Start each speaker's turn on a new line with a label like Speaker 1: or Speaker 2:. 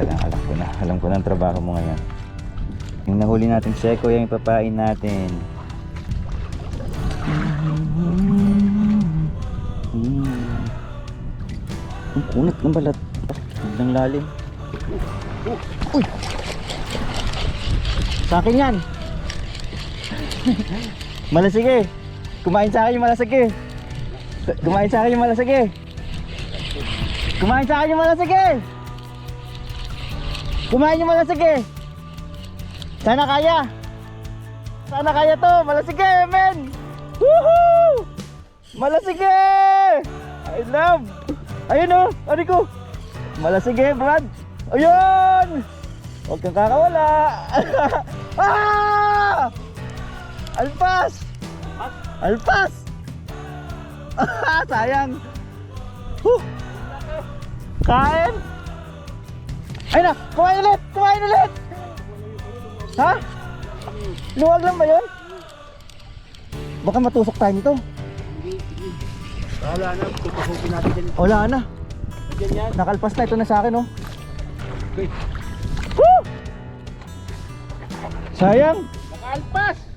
Speaker 1: Teka lang, alam ko na. Alam ko na ang trabaho mo ngayon. Yung nahuli natin seko, yung ipapain natin. Hmm. Ang kunat ng balat. Ang lalim. Uy! Sa akin yan! malasige! Kumain sa akin yung malasige! Kumain sa akin yung malasige! Kumain sa akin yung malasige! Kumain yung malasige! Sana kaya! Sana kaya to! Malasige, men! Woohoo! Malasige! I love! Ayun oh! Ano ko? Malasige, Brad! Ayun! Huwag kang kakawala! ah! Alpas! Alpas! Sayang! Huh! Kain! Ay na! Kumain ulit! Kumain ulit! Ha? Luwag lang ba yun? Baka matusok tayo nito.
Speaker 2: Wala na, tupahukin natin dyan.
Speaker 1: Wala na.
Speaker 2: Dyan yan.
Speaker 1: Nakalpas na ito na sa akin, oh.
Speaker 2: Okay.
Speaker 1: Woo! Sayang.
Speaker 2: Nakaalpas!